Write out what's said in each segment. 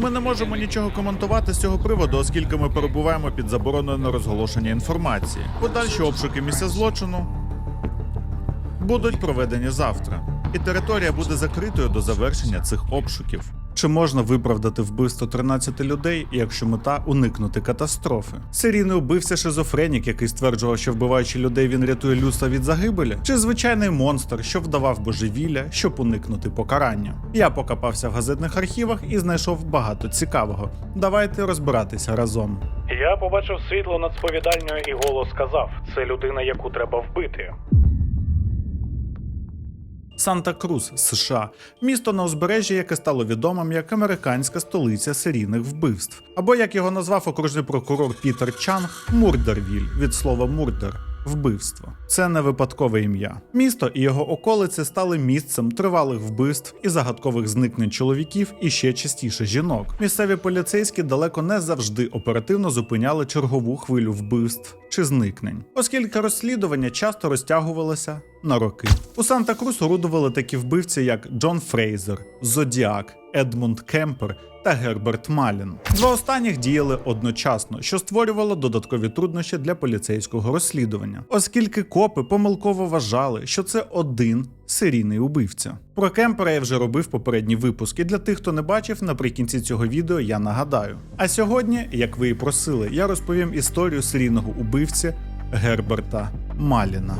Ми не можемо нічого коментувати з цього приводу, оскільки ми перебуваємо під забороною на розголошення інформації. Подальші обшуки місця злочину будуть проведені завтра, і територія буде закритою до завершення цих обшуків. Чи можна виправдати вбивство 13 людей, якщо мета уникнути катастрофи? Серійний убивця шизофренік, який стверджував, що вбиваючи людей, він рятує людство від загибелі, чи звичайний монстр, що вдавав божевілля, щоб уникнути покарання? Я покопався в газетних архівах і знайшов багато цікавого. Давайте розбиратися разом. Я побачив світло над сповідальною і голос сказав: це людина, яку треба вбити. Санта-Крус, США, місто на узбережжі, яке стало відомим як американська столиця серійних вбивств, або як його назвав окружний прокурор Пітер Чанг, Мурдервіль від слова мурдер. Вбивство це не випадкове ім'я. Місто і його околиці стали місцем тривалих вбивств і загадкових зникнень чоловіків і ще частіше жінок. Місцеві поліцейські далеко не завжди оперативно зупиняли чергову хвилю вбивств чи зникнень, оскільки розслідування часто розтягувалося на роки. У Санта-Крус орудували такі вбивці, як Джон Фрейзер, Зодіак, Едмунд Кемпер та Герберт Малін. Два останніх діяли одночасно, що створювало додаткові труднощі для поліцейського розслідування, оскільки копи помилково вважали, що це один серійний убивця. Про Кемпера я вже робив попередні випуски. Для тих, хто не бачив, наприкінці цього відео я нагадаю. А сьогодні, як ви і просили, я розповім історію серійного убивці Герберта Маліна.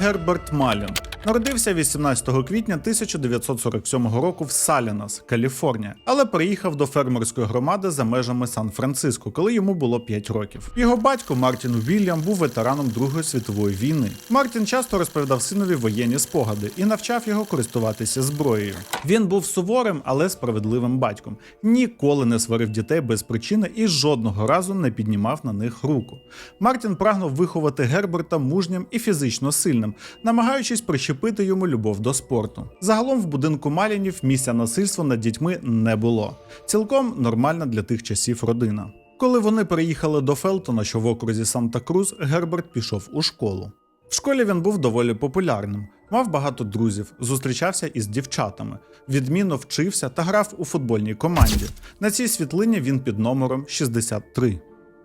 Герберт Малін народився 18 квітня 1947 року в Салінас, Каліфорнія, але переїхав до фермерської громади за межами Сан-Франциско, коли йому було 5 років. Його батько Мартін Вільям був ветераном Другої світової війни. Мартін часто розповідав синові воєнні спогади і навчав його користуватися зброєю. Він був суворим, але справедливим батьком. Ніколи не сварив дітей без причини і жодного разу не піднімав на них руку. Мартін прагнув виховати Герберта мужнім і фізично сильним, намагаючись прищепити йому любов до спорту. Загалом в будинку Малінів місця насильства над дітьми не було. Цілком нормальна для тих часів родина. Коли вони переїхали до Фелтона, що в окрузі Санта-Крус, Герберт пішов у школу. В школі він був доволі популярним, мав багато друзів, зустрічався із дівчатами, відмінно вчився та грав у футбольній команді. На цій світлині він під номером 63.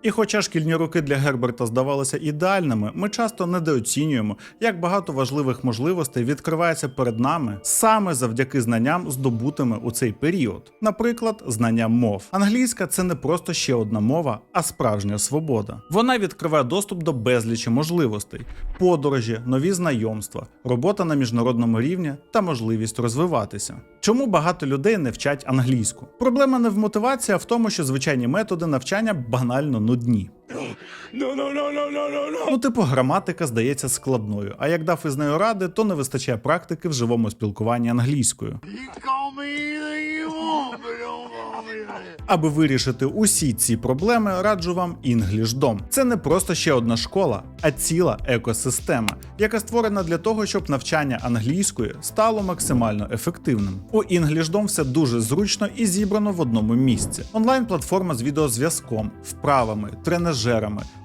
І хоча шкільні роки для Герберта здавалися ідеальними, ми часто недооцінюємо, як багато важливих можливостей відкривається перед нами саме завдяки знанням, здобутими у цей період. Наприклад, знання мов. Англійська це не просто ще одна мова, а справжня свобода. Вона відкриває доступ до безлічі можливостей, подорожі, нові знайомства, робота на міжнародному рівні та можливість розвиватися. Чому багато людей не вчать англійську? Проблема не в мотивації, а в тому, що звичайні методи навчання банально нудні. Ну, типу, граматика здається складною, а як дав із нею ради, то не вистачає практики в живому спілкуванні англійською. Аби вирішити усі ці проблеми, раджу вам EnglishDom. Це не просто ще одна школа, а ціла екосистема, яка створена для того, щоб навчання англійської стало максимально ефективним. У EnglishDom все дуже зручно і зібрано в одному місці. Онлайн-платформа з відеозв'язком, вправами, тренажерами.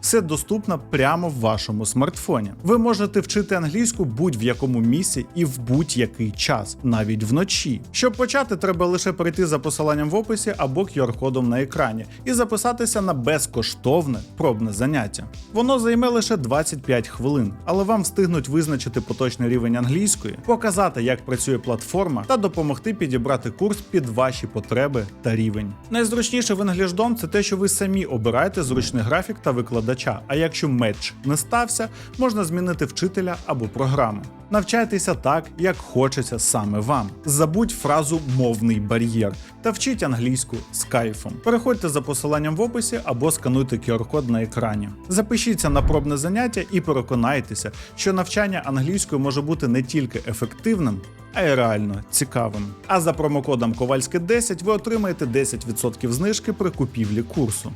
Все доступно прямо в вашому смартфоні. Ви можете вчити англійську будь-в якому місці і в будь-який час, навіть вночі. Щоб почати, треба лише перейти за посиланням в описі або QR-кодом на екрані і записатися на безкоштовне пробне заняття. Воно займе лише 25 хвилин, але вам встигнуть визначити поточний рівень англійської, показати, як працює платформа, та допомогти підібрати курс під ваші потреби та рівень. Найзручніше в EnglishDom – це те, що ви самі обираєте зручний графік та викладача. А якщо меч не стався, можна змінити вчителя або програму. Навчайтеся так, як хочеться саме вам. Забудь фразу мовний бар'єр та вчіть англійську з кайфом. Переходьте за посиланням в описі або скануйте QR-код на екрані. Запишіться на пробне заняття і переконайтеся, що навчання англійською може бути не тільки ефективним, а й реально цікавим. А за промокодом Ковальське 10 ви отримаєте 10% знижки при купівлі курсу.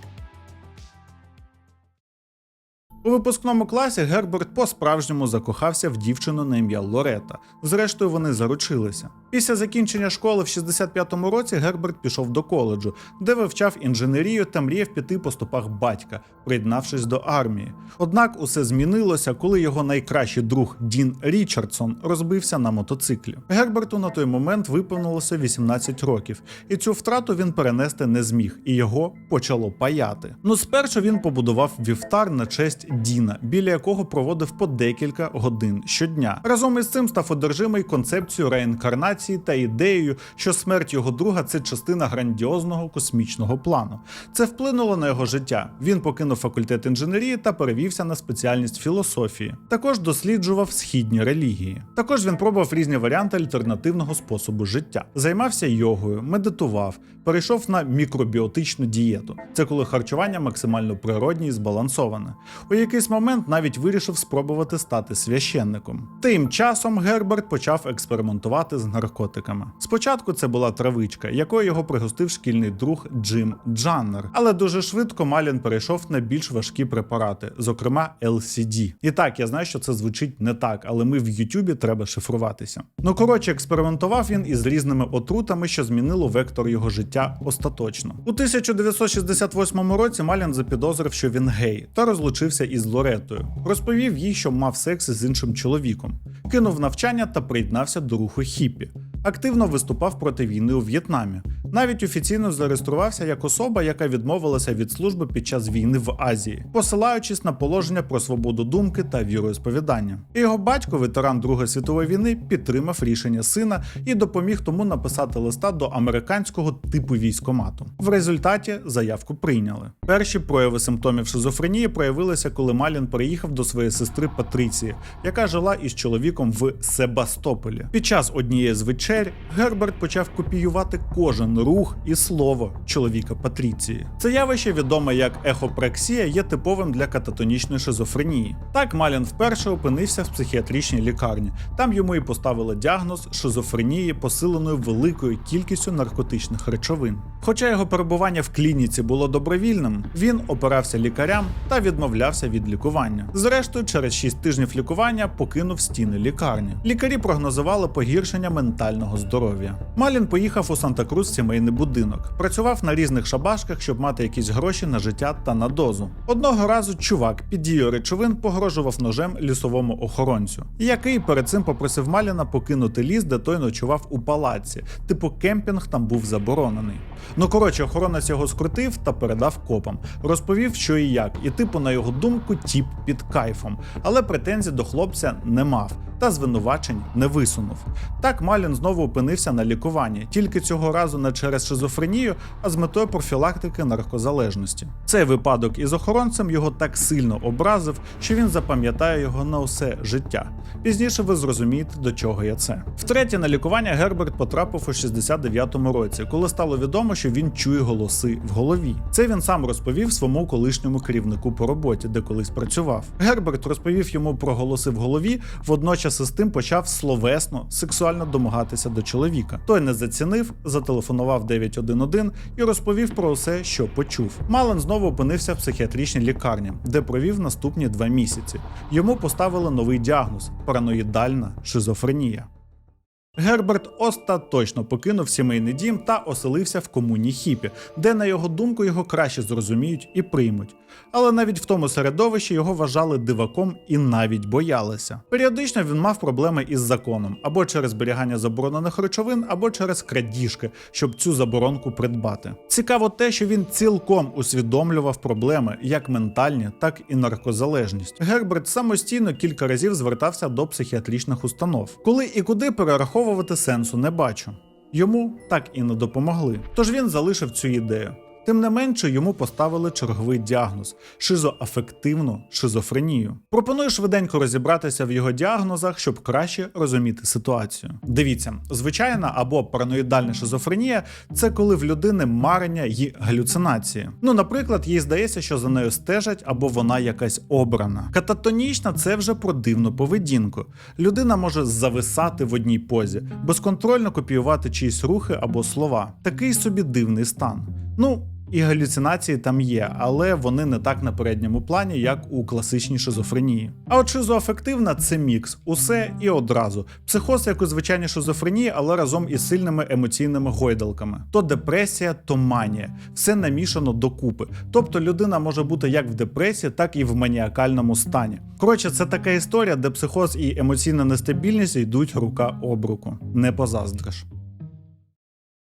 У випускному класі Герберт по-справжньому закохався в дівчину на ім'я Лорета. Зрештою, вони заручилися. Після закінчення школи в 65-му році Герберт пішов до коледжу, де вивчав інженерію та мріяв піти по стопах батька, приєднавшись до армії. Однак усе змінилося, коли його найкращий друг Дін Річардсон розбився на мотоциклі. Герберту на той момент виповнилося 18 років, і цю втрату він перенести не зміг, і його почало паяти. Ну, спершу він побудував вівтар на честь Діна, біля якого проводив по декілька годин щодня. Разом із цим став одержимий концепцією реінкарнації та ідеєю, що смерть його друга це частина грандіозного космічного плану. Це вплинуло на його життя. Він покинув факультет інженерії та перевівся на спеціальність філософії. Також досліджував східні релігії. Також він пробував різні варіанти альтернативного способу життя. Займався йогою, медитував, перейшов на мікробіотичну дієту. Це коли харчування максимально природнє і збалансоване. У якийсь момент навіть вирішив спробувати стати священником. Тим часом Герберт почав експериментувати з наркотиками. Спочатку це була травичка, якою його пригостив шкільний друг Джим Джаннер. Але дуже швидко Малін перейшов на більш важкі препарати, зокрема LCD. І так, я знаю, що це звучить не так, але ми в Ютубі треба шифруватися. Ну коротше, експериментував він із різними отрутами, що змінило вектор його життя остаточно. У 1968 році Малін запідозрив, що він гей, та розлучився Лоретою. Розповів їй, що мав секс з іншим чоловіком, кинув навчання та приєднався до руху хіппі. Активно виступав проти війни у В'єтнамі. Навіть офіційно зареєструвався як особа, яка відмовилася від служби під час війни в Азії, посилаючись на положення про свободу думки та віроісповідання. І його батько, ветеран Другої світової війни, підтримав рішення сина і допоміг тому написати листа до американського типу військомату. В результаті заявку прийняли. Перші прояви симптомів шизофренії проявилися, коли Малін переїхав до своєї сестри Патриції, яка жила із чоловіком в Себастополі. Під час однієї з вечер Герберт почав копіювати кожен рух і слово чоловіка Патріції. Це явище, відоме як ехопрексія, є типовим для кататонічної шизофренії. Так Малін вперше опинився в психіатричній лікарні. Там йому і поставили діагноз шизофренії, посиленої великою кількістю наркотичних речовин. Хоча його перебування в клініці було добровільним, він опирався лікарям та відмовлявся від лікування. Зрештою, через 6 тижнів лікування покинув стіни лікарні. Лікарі прогнозували погіршення ментального здоров'я. Малін поїхав у Санта-Крус в сімейний будинок, працював на різних шабашках, щоб мати якісь гроші на життя та на дозу. Одного разу чувак під дією речовин погрожував ножем лісовому охоронцю, який перед цим попросив Маліна покинути ліс, де той ночував у палаці. Типу кемпінг там був заборонений. Ну коротше, охоронець його скрутив та передав копам, розповів, що і як, і типу, на його думку, тіп під кайфом, але претензій до хлопця не мав. Та звинувачень не висунув. Так Малін знову опинився на лікуванні, тільки цього разу не через шизофренію, а з метою профілактики наркозалежності. Цей випадок із охоронцем його так сильно образив, що він запам'ятає його на усе життя. Пізніше ви зрозумієте, до чого я це. Втретє на лікування Герберт потрапив у 69-му році, коли стало відомо, що він чує голоси в голові. Це він сам розповів своєму колишньому керівнику по роботі, де колись працював. Герберт розповів йому про голоси в голові, водночас із тим почав словесно, сексуально домагатися до чоловіка. Той не зацінив, зателефонував 911 і розповів про усе, що почув. Мален знову опинився в психіатричній лікарні, де провів наступні два місяці. Йому поставили новий діагноз параноїдальна шизофренія. Герберт остаточно покинув сімейний дім та оселився в комуні хіпі, де, на його думку, його краще зрозуміють і приймуть. Але навіть в тому середовищі його вважали диваком і навіть боялися. Періодично він мав проблеми із законом або через зберігання заборонених речовин, або через крадіжки, щоб цю заборонку придбати. Цікаво те, що він цілком усвідомлював проблеми як ментальні, так і наркозалежність. Герберт самостійно кілька разів звертався до психіатричних установ. Коли і куди перераховувати сенсу не бачу. Йому так і не допомогли. Тож він залишив цю ідею. Тим не менше йому поставили черговий діагноз шизоафективну шизофренію. Пропоную швиденько розібратися в його діагнозах, щоб краще розуміти ситуацію. Дивіться, звичайна або параноїдальна шизофренія це коли в людини марення й галюцинації. Ну, наприклад, їй здається, що за нею стежать або вона якась обрана. Кататонічна це вже про дивну поведінку. Людина може зависати в одній позі, безконтрольно копіювати чиїсь рухи або слова. Такий собі дивний стан. Ну, І галюцинації там є, але вони не так на передньому плані, як у класичній шизофренії. А от шизоафективна це мікс, усе і одразу. Психоз, як у звичайній шизофренії, але разом із сильними емоційними гойдалками. То депресія, то манія. Все намішано докупи. Тобто людина може бути як в депресії, так і в маніакальному стані. Коротше, це така історія, де психоз і емоційна нестабільність йдуть рука об руку. Не позаздриш.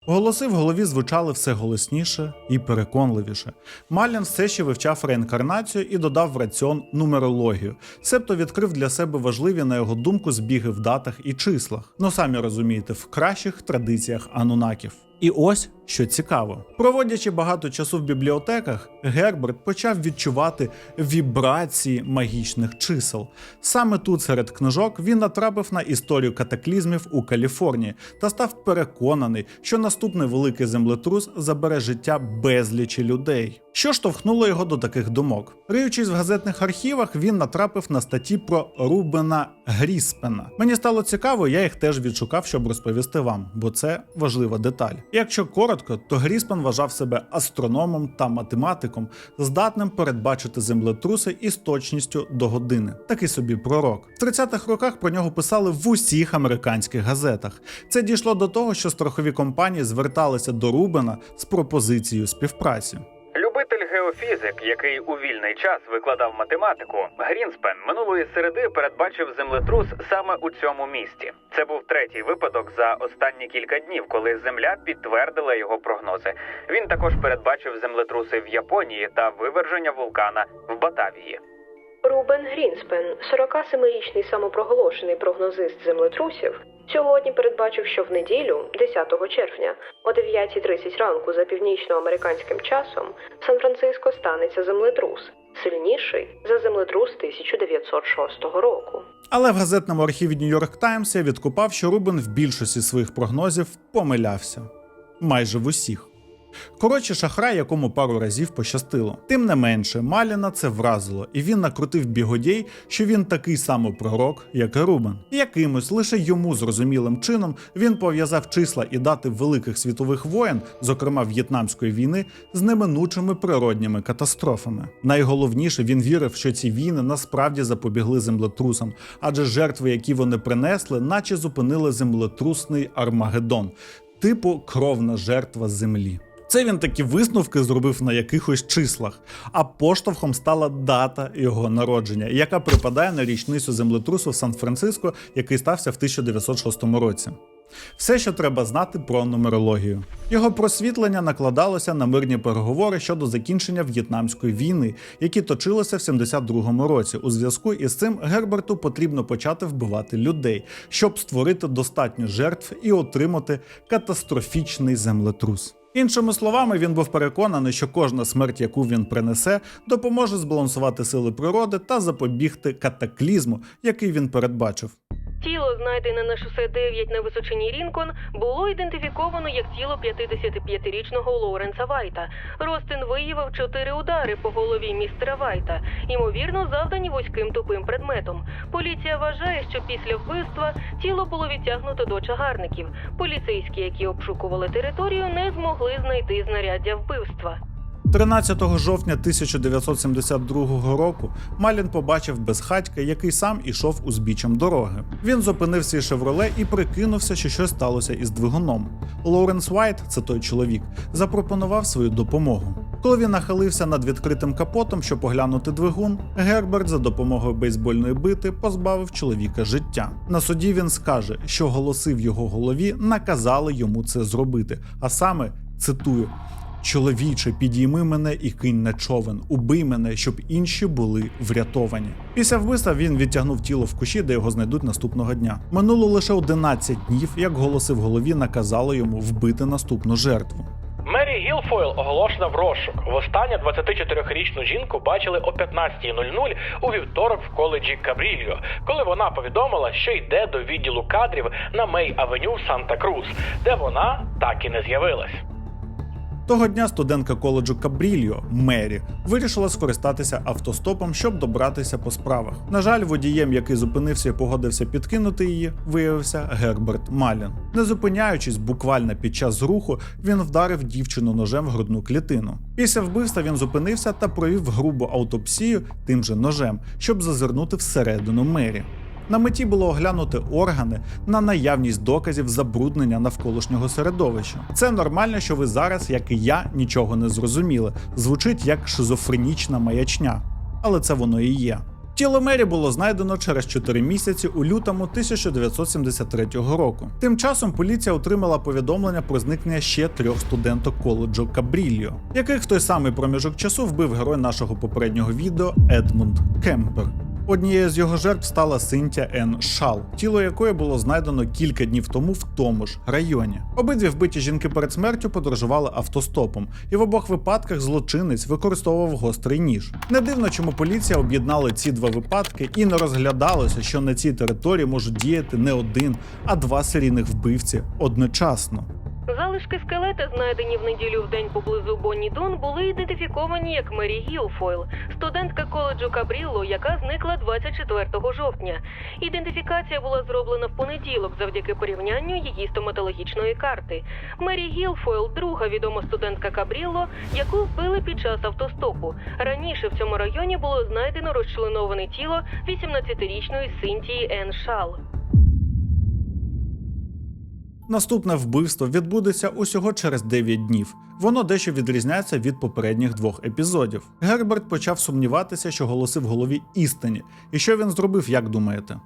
Голоси в голові звучали все голосніше і переконливіше. Малін все ще вивчав реінкарнацію і додав в раціон нумерологію, себто відкрив для себе важливі, на його думку, збіги в датах і числах. Ну самі розумієте, в кращих традиціях анунаків. І ось що цікаво. Проводячи багато часу в бібліотеках, Герберт почав відчувати вібрації магічних чисел. Саме тут, серед книжок, він натрапив на історію катаклізмів у Каліфорнії та став переконаний, що наступний великий землетрус забере життя безлічі людей. Що штовхнуло його до таких думок? Риючись в газетних архівах, він натрапив на статті про Рубена Гріспена. Мені стало цікаво, я їх теж відшукав, щоб розповісти вам, бо це важлива деталь. Якщо коротко, то Гріспан вважав себе астрономом та математиком, здатним передбачити землетруси із точністю до години. Такий собі пророк. В 30-х роках про нього писали в усіх американських газетах. Це дійшло до того, що страхові компанії зверталися до Рубена з пропозицією співпраці. Геофізик, який у вільний час викладав математику, Грінспен минулої середи передбачив землетрус саме у цьому місті. Це був третій випадок за останні кілька днів, коли Земля підтвердила його прогнози. Він також передбачив землетруси в Японії та виверження вулкана в Батавії. Рубен Грінспен, 47-річний самопроголошений прогнозист землетрусів, сьогодні передбачив, що в неділю, 10 червня, о 9.30 ранку за північноамериканським часом, Сан-Франциско станеться землетрус, сильніший за землетрус 1906 року. Але в газетному архіві Нью-Йорк Таймс я відкупав, що Рубен в більшості своїх прогнозів помилявся. Майже в усіх. Коротше, шахрай, якому пару разів пощастило. Тим не менше, Маліна це вразило, і він накрутив бігодій, що він такий самий пророк, як і Рубен. Якимось лише йому зрозумілим чином він пов'язав числа і дати великих світових воєн, зокрема В'єтнамської війни, з неминучими природніми катастрофами. Найголовніше він вірив, що ці війни насправді запобігли землетрусам, адже жертви, які вони принесли, наче зупинили землетрусний Армагеддон, типу кровна жертва землі. Це він такі висновки зробив на якихось числах, а поштовхом стала дата його народження, яка припадає на річницю землетрусу в Сан-Франциско, який стався в 1906 році. Все, що треба знати про нумерологію. Його просвітлення накладалося на мирні переговори щодо закінчення В'єтнамської війни, які точилися в 72-му році. У зв'язку із цим Герберту потрібно почати вбивати людей, щоб створити достатньо жертв і отримати катастрофічний землетрус. Іншими словами, він був переконаний, що кожна смерть, яку він принесе, допоможе збалансувати сили природи та запобігти катаклізму, який він передбачив. Тіло, знайдене на шосе 9 на височині Рінкон, було ідентифіковано як тіло 55-річного Лоуренса Вайта. Ростин виявив чотири удари по голові містера Вайта, ймовірно, завдані вузьким тупим предметом. Поліція вважає, що після вбивства тіло було відтягнуто до чагарників. Поліцейські, які обшукували територію, не змогли знайти знаряддя вбивства. 13 жовтня 1972 року Малін побачив безхатька, який сам ішов узбіччям дороги. Він зупинив свій шевроле і прикинувся, що щось сталося із двигуном. Лоуренс Вайт, це той чоловік, запропонував свою допомогу. Коли він нахилився над відкритим капотом, щоб поглянути двигун, Герберт за допомогою бейсбольної бити позбавив чоловіка життя. На суді він скаже, що голоси в його голові наказали йому це зробити, а саме цитую. Чоловіче, підійми мене і кинь на човен, убий мене, щоб інші були врятовані. Після вбивства він відтягнув тіло в кущі, де його знайдуть наступного дня. Минуло лише 11 днів, як голоси в голові наказали йому вбити наступну жертву. Мері Гілфойл оголошена в розшук. Востаннє 24-річну жінку бачили о 15.00 у вівторок в коледжі Кабрільо, коли вона повідомила, що йде до відділу кадрів на Мей Авеню в Санта-Крус, де вона так і не з'явилась. Того дня студентка коледжу Кабрільо Мері вирішила скористатися автостопом, щоб добратися по справах. На жаль, водієм, який зупинився і погодився підкинути її, виявився Герберт Малін. Не зупиняючись буквально під час руху, він вдарив дівчину ножем в грудну клітину. Після вбивства він зупинився та провів грубу автопсію тим же ножем, щоб зазирнути всередину Мері. На меті було оглянути органи на наявність доказів забруднення навколишнього середовища. Це нормально, що ви зараз, як і я, нічого не зрозуміли. Звучить як шизофренічна маячня, але це воно і є. Тіло Мері було знайдено через 4 місяці у лютому 1973 року. Тим часом поліція отримала повідомлення про зникнення ще трьох студенток коледжу Кабрільо, яких в той самий проміжок часу вбив герой нашого попереднього відео Едмунд Кемпер. Однією з його жертв стала Синтія Н. Шал, тіло якої було знайдено кілька днів тому в тому ж районі. Обидві вбиті жінки перед смертю подорожували автостопом, і в обох випадках злочинець використовував гострий ніж. Не дивно, чому поліція об'єднала ці два випадки і не розглядалося, що на цій території можуть діяти не один, а два серійних вбивці одночасно. Залишки скелета, знайдені в неділю в день поблизу Бонні Дон, були ідентифіковані як Мері Гілфойл, студентка коледжу Кабрілло, яка зникла 24 жовтня. Ідентифікація була зроблена в понеділок завдяки порівнянню її стоматологічної карти. Мері Гілфойл, друга відома студентка Кабрілло, яку вбили під час автостопу. Раніше в цьому районі було знайдено розчленоване тіло 18-річної Синтії Ен Шал. Наступне вбивство відбудеться усього через 9 днів. Воно дещо відрізняється від попередніх двох епізодів. Герберт почав сумніватися, що голоси в голові істині. І що він зробив, як думаєте?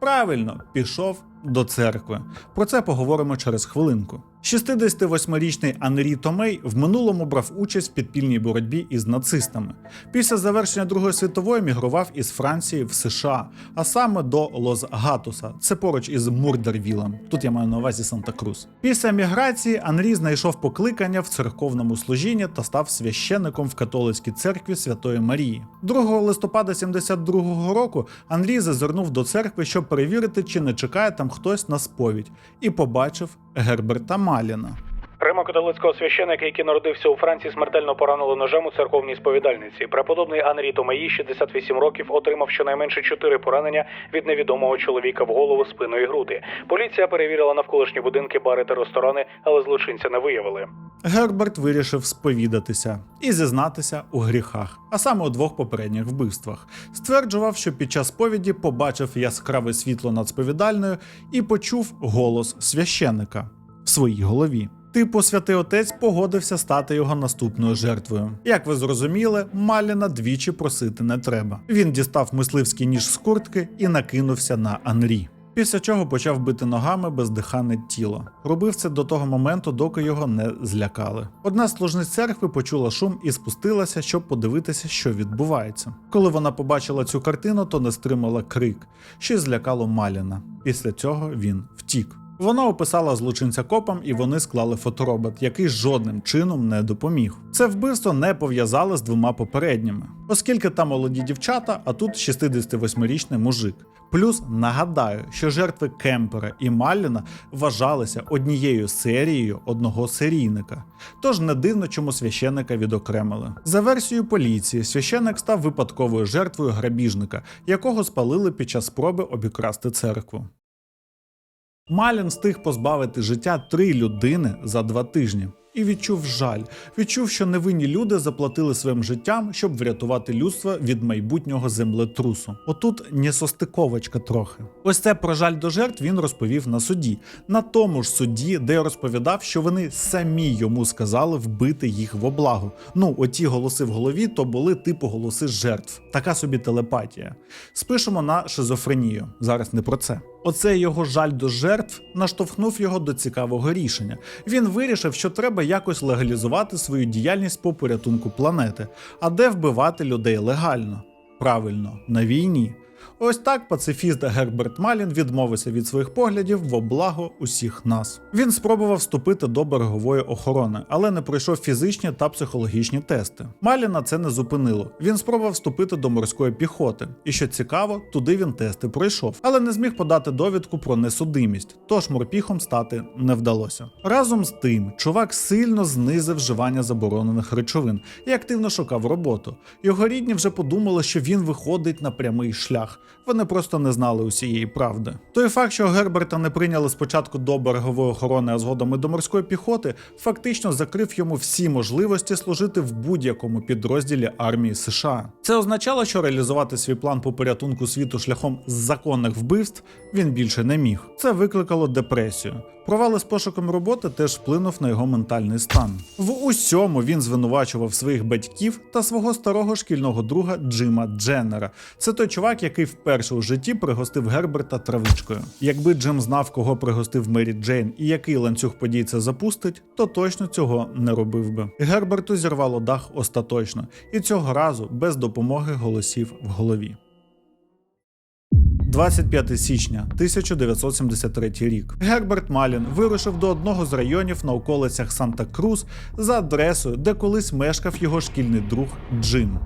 Правильно, пішов до церкви. Про це поговоримо через хвилинку. 68-річний Анрі Томей в минулому брав участь в підпільній боротьбі із нацистами. Після завершення Другої світової мігрував із Франції в США, а саме до Лос-Гатуса. Це поруч із Мурдервілем. Тут я маю на увазі Санта-Крус. Після міграції Анрі знайшов покликання в церковному служінні та став священником в католицькій церкві Святої Марії. 2 листопада 72-го року Андрій зазирнув до церкви, щоб перевірити, чи не чекає там хтось на сповідь, і побачив Герберта Маліна. Римо-католицького священика, який народився у Франції, смертельно поранили ножем у церковній сповідальниці. Преподобний Анрі Томаї, 68 років, отримав щонайменше 4 поранення від невідомого чоловіка в голову, спину і груди. Поліція перевірила навколишні будинки, бари та ресторани, але злочинця не виявили. Герберт вирішив сповідатися і зізнатися у гріхах, а саме у двох попередніх вбивствах. Стверджував, що під час сповіді побачив яскраве світло над сповідальною і почув голос священника в своїй голові. Типу, святий отець погодився стати його наступною жертвою. Як ви зрозуміли, Маліна двічі просити не треба. Він дістав мисливський ніж з куртки і накинувся на Анрі. Після чого почав бити ногами бездиханне тіло. Робив це до того моменту, доки його не злякали. Одна з служниць церкви почула шум і спустилася, щоб подивитися, що відбувається. Коли вона побачила цю картину, то не стримала крик, що злякало Маліна. Після цього він втік. Вона описала злочинця копам, і вони склали фоторобот, який жодним чином не допоміг. Це вбивство не пов'язали з двома попередніми, оскільки там молоді дівчата, а тут 68-річний мужик. Плюс нагадаю, що жертви Кемпера і Малліна вважалися однією серією одного серійника. Тож не дивно, чому священника відокремили. За версією поліції, священник став випадковою жертвою грабіжника, якого спалили під час спроби обікрасти церкву. Малін встиг позбавити життя три людини за два тижні. І відчув жаль, відчув, що невинні люди заплатили своїм життям, щоб врятувати людство від майбутнього землетрусу. Отут несостиковочка трохи. Ось це про жаль до жертв він розповів на суді, на тому ж суді, де розповідав, що вони самі йому сказали вбити їх в облагу. Ну, оті голоси в голові то були типу голоси жертв. Така собі телепатія. Спишемо на шизофренію. Зараз не про це. Оце його жаль до жертв наштовхнув його до цікавого рішення. Він вирішив, що треба якось легалізувати свою діяльність по порятунку планети, а де вбивати людей легально. Правильно, на війні. Ось так пацифіст Герберт Малін відмовився від своїх поглядів в облаго усіх нас. Він спробував вступити до берегової охорони, але не пройшов фізичні та психологічні тести. Маліна це не зупинило. Він спробував вступити до морської піхоти. І що цікаво, туди він тести пройшов, але не зміг подати довідку про несудимість, тож морпіхом стати не вдалося. Разом з тим, чувак сильно знизив вживання заборонених речовин і активно шукав роботу. Його рідні вже подумали, що він виходить на прямий шлях. Вони просто не знали усієї правди. Той факт, що Герберта не прийняли спочатку до берегової охорони, а згодом і до морської піхоти, фактично закрив йому всі можливості служити в будь-якому підрозділі армії США. Це означало, що реалізувати свій план по порятунку світу шляхом законних вбивств він більше не міг. Це викликало депресію. Провали з пошуком роботи теж вплинув на його ментальний стан. В усьому він звинувачував своїх батьків та свого старого шкільного друга Джима Дженнера. Це той чувак, який вперше у житті пригостив Герберта травичкою. Якби Джим знав, кого пригостив Мері Джейн і який ланцюг подій це запустить, то точно цього не робив би. Герберту зірвало дах остаточно, і цього разу без допомоги голосів в голові. 25 січня 1973 рік. Герберт Малін вирушив до одного з районів на околицях Санта-Крус за адресою, де колись мешкав його шкільний друг Джим.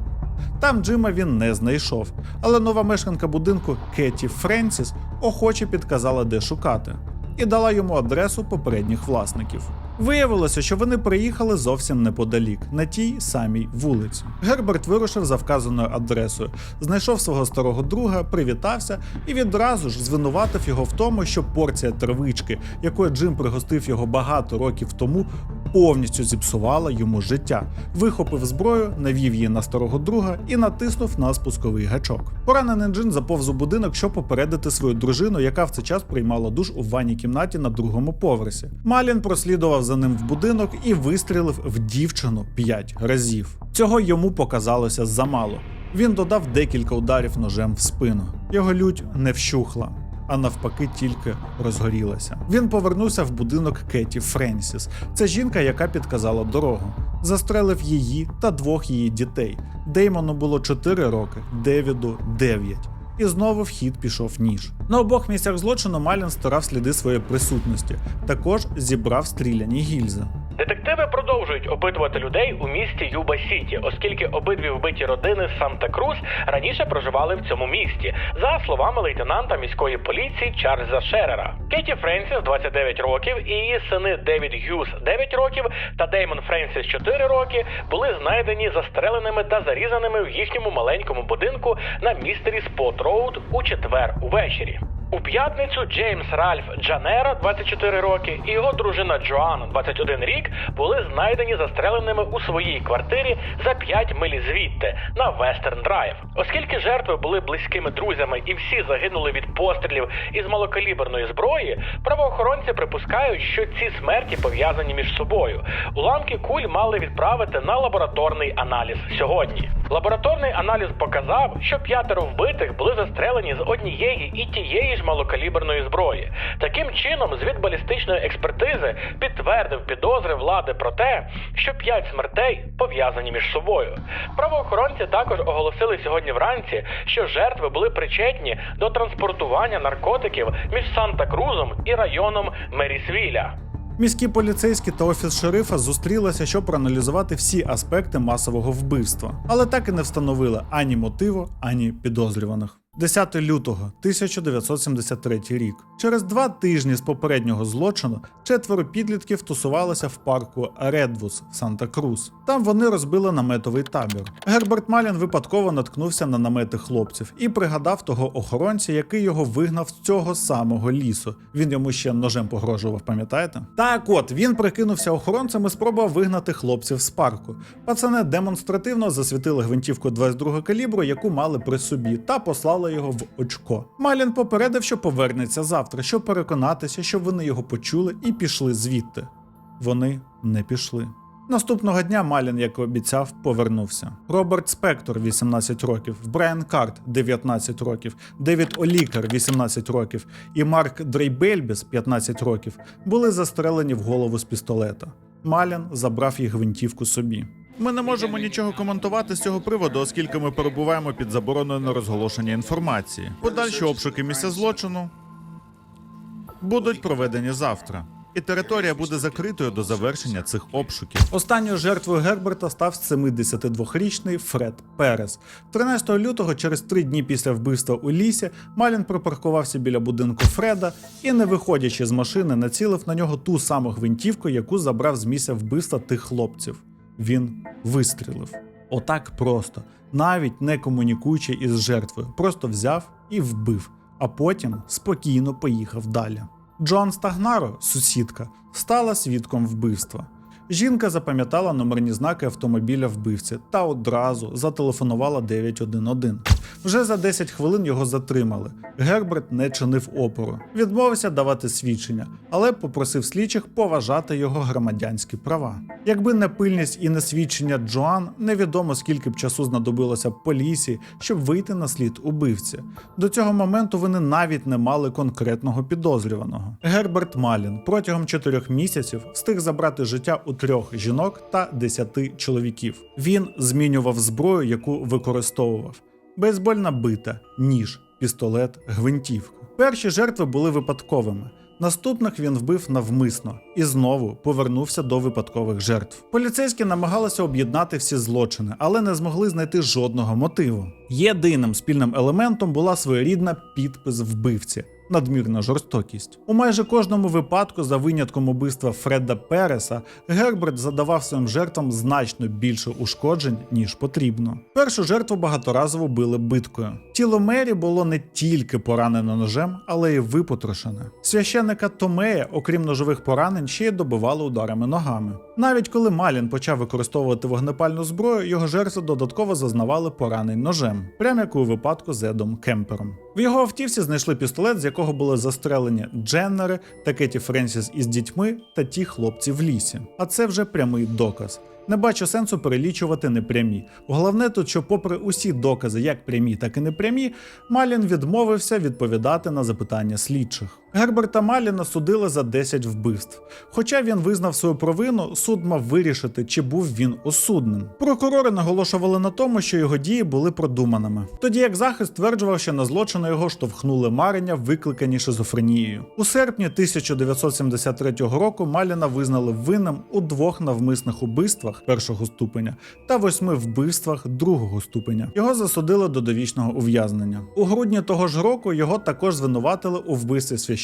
Там Джима він не знайшов, але нова мешканка будинку Кеті Френсіс охоче підказала, де шукати, і дала йому адресу попередніх власників. Виявилося, що вони приїхали зовсім неподалік, на тій самій вулиці. Герберт вирушив за вказаною адресою, знайшов свого старого друга, привітався і відразу ж звинуватив його в тому, що порція травички, якою Джим пригостив його багато років тому, повністю зіпсувала йому життя. Вихопив зброю, навів її на старого друга і натиснув на спусковий гачок. Поранений Джин заповз у будинок, щоб попередити свою дружину, яка в цей час приймала душ у ванній кімнаті на другому поверсі. Малін прослідував за ним в будинок і вистрілив в дівчину п'ять разів. Цього йому показалося замало. Він додав декілька ударів ножем в спину. Його лють не вщухла. А навпаки, тільки розгорілася. Він повернувся в будинок Кеті Френсіс. Це жінка, яка підказала дорогу. Застрелив її та двох її дітей. Деймону було 4 роки, Девіду 9. І знову в хід пішов ніж. На обох місцях злочину Малін стирав сліди своєї присутності. Також зібрав стріляні гільзи. Детективи продовжують опитувати людей у місті Юба Сіті, оскільки обидві вбиті родини з Санта-Крус раніше проживали в цьому місті, за словами лейтенанта міської поліції Чарльза Шерера. Кеті Френсіс, 29 років, і її сини Девід Гюс, 9 років, та Деймон Френсіс, 4 роки, були знайдені застреленими та зарізаними в їхньому маленькому будинку на містері Спот Роуд у четвер увечері. У п'ятницю Джеймс Ральф Джанера, 24 роки, і його дружина Джоан, 21 рік, були знайдені застреленими у своїй квартирі за 5 миль звідти на Вестерн Драйв. Оскільки жертви були близькими друзями і всі загинули від пострілів із малокаліберної зброї, правоохоронці припускають, що ці смерті пов'язані між собою. Уламки куль мали відправити на лабораторний аналіз сьогодні. Лабораторний аналіз показав, що п'ятеро вбитих були застрелені з однієї і тієї ж малокаліберної зброї. Таким чином, звіт балістичної експертизи підтвердив підозри влади про те, що п'ять смертей пов'язані між собою. Правоохоронці також оголосили сьогодні вранці, що жертви були причетні до транспортування наркотиків між Санта-Крузом і районом Мерісвіля. Міські поліцейські та офіс шерифа зустрілися, щоб проаналізувати всі аспекти масового вбивства, але так і не встановили ані мотиву, ані підозрюваних. 10 лютого 1973 рік. Через два тижні з попереднього злочину четверо підлітків тусувалися в парку Редвус в Санта-Крус. Там вони розбили наметовий табір. Герберт Малін випадково наткнувся на намети хлопців і пригадав того охоронця, який його вигнав з цього самого лісу. Він йому ще ножем погрожував, пам'ятаєте? Так от він прикинувся охоронцем і спробував вигнати хлопців з парку. Пацани демонстративно засвітили гвинтівку 22 калібру, яку мали при собі, та послали його в очко. Малін попередив, що повернеться завтра, щоб переконатися, щоб вони його почули і пішли звідти. Вони не пішли. Наступного дня Малін, як і обіцяв, повернувся. Роберт Спектор, 18 років, Брайан Карт, 19 років, Девід Олікер, 18 років, і Марк Дрейбельбіс, 15 років, були застрелені в голову з пістолета. Малін забрав їх гвинтівку собі. Ми не можемо нічого коментувати з цього приводу, оскільки ми перебуваємо під забороною на розголошення інформації. Подальші обшуки місця злочину будуть проведені завтра. І територія буде закритою до завершення цих обшуків. Останньою жертвою Герберта став 72-річний Фред Перес. 13 лютого, через три дні після вбивства у лісі, Малін припаркувався біля будинку Фреда і, не виходячи з машини, націлив на нього ту саму гвинтівку, яку забрав з місця вбивства тих хлопців. Він вистрілив. Отак просто, навіть не комунікуючи із жертвою, просто взяв і вбив, а потім спокійно поїхав далі. Джон Стагнаро, сусідка, стала свідком вбивства. Жінка запам'ятала номерні знаки автомобіля вбивці та одразу зателефонувала 911. Вже за 10 хвилин його затримали. Герберт не чинив опору, відмовився давати свідчення, але попросив слідчих поважати його громадянські права. Якби не пильність і не свідчення Джоан, невідомо скільки б часу знадобилося б поліції, щоб вийти на слід убивці. До цього моменту вони навіть не мали конкретного підозрюваного. Герберт Малін протягом чотирьох місяців встиг забрати життя у трьох жінок та десяти чоловіків. Він змінював зброю, яку використовував: бейсбольна бита, ніж, пістолет, гвинтівка. Перші жертви були випадковими. Наступних він вбив навмисно і знову повернувся до випадкових жертв. Поліцейські намагалися об'єднати всі злочини, але не змогли знайти жодного мотиву. Єдиним спільним елементом була своєрідна підпис вбивці. Надмірна жорстокість. У майже кожному випадку, за винятком убивства Фреда Переса, Герберт задавав своїм жертвам значно більше ушкоджень, ніж потрібно. Першу жертву багаторазово били биткою. Тіло Мері було не тільки поранено ножем, але й випотрошене. Священника Томея, окрім ножових поранень, ще й добивали ударами ногами. Навіть коли Малін почав використовувати вогнепальну зброю, його жертви додатково зазнавали поранень ножем, прямо як у випадку з Едом Кемпером. В його автівці знайшли пістолет, з якого були застрелені Дженнери та Кеті Френсіс із дітьми та ті хлопці в лісі. А це вже прямий доказ. Не бачу сенсу перелічувати непрямі. Головне тут, що, попри усі докази, як прямі, так і непрямі, Малін відмовився відповідати на запитання слідчих. Герберта Маліна судили за 10 вбивств. Хоча він визнав свою провину, суд мав вирішити, чи був він осудним. Прокурори наголошували на тому, що його дії були продуманими. Тоді як захист стверджував, що на злочини його штовхнули марення, викликані шизофренією. У серпні 1973 року Маліна визнали винним у двох навмисних убивствах першого ступеня та восьми вбивствах другого ступеня. Його засудили до довічного ув'язнення. У грудні того ж року його також звинуватили у вбивстві священника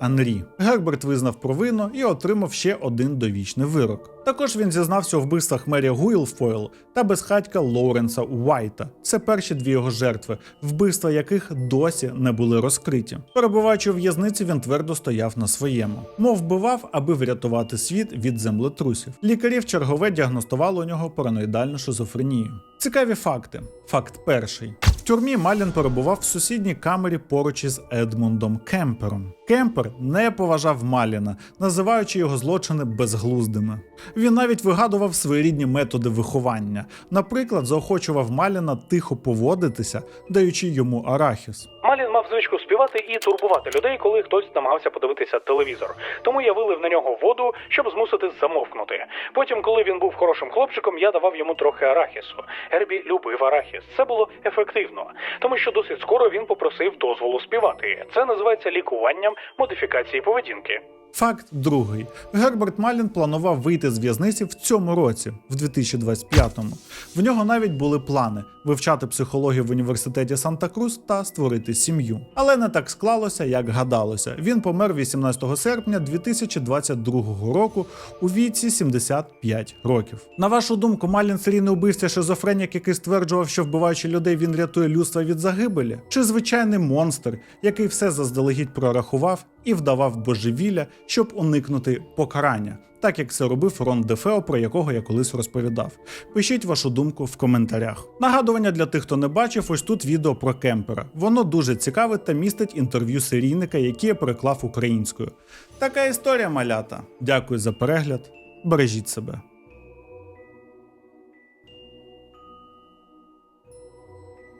Анрі. Герберт визнав провину і отримав ще один довічний вирок. Також він зізнався у вбивствах Мері Гуілфойл та безхатька Лоуренса Уайта. Це перші дві його жертви, вбивства яких досі не були розкриті. Перебуваючи в в'язниці, він твердо стояв на своєму. Мов вбивав, аби врятувати світ від землетрусів. Лікарі в чергове діагностували у нього параноїдальну шизофренію. Цікаві факти. Факт перший. В тюрмі Малін перебував в сусідній камері поруч із Едмундом Кемпером. Кемпер не поважав Маліна, називаючи його злочини безглуздими. Він навіть вигадував своєрідні методи виховання. Наприклад, заохочував Маліна тихо поводитися, даючи йому арахіс. Малін мав звичку співати і турбувати людей, коли хтось намагався подивитися телевізор. Тому я вилив на нього воду, щоб змусити замовкнути. Потім, коли він був хорошим хлопчиком, я давав йому трохи арахісу. Гербі любив арахіс. Це було ефективно, тому що досить скоро він попросив дозволу співати. Це називається лікуванням модифікації поведінки. Факт другий. Герберт Малін планував вийти з в'язниці в цьому році, в 2025-му. В нього навіть були плани вивчати психологію в університеті Санта-Крус та створити сім'ю. Але не так склалося, як гадалося. Він помер 18 серпня 2022 року у віці 75 років. На вашу думку, Малін серійний убивця шизофренік, який стверджував, що вбиваючи людей, він рятує людство від загибелі, чи звичайний монстр, який все заздалегідь прорахував і вдавав божевілля, щоб уникнути покарання, так як це робив Рон Дефео, про якого я колись розповідав. Пишіть вашу думку в коментарях. Нагадування для тих, хто не бачив, ось тут відео про кемпера. Воно дуже цікаве та містить інтерв'ю серійника, яке я переклав українською. Така історія малята. Дякую за перегляд. Бережіть себе.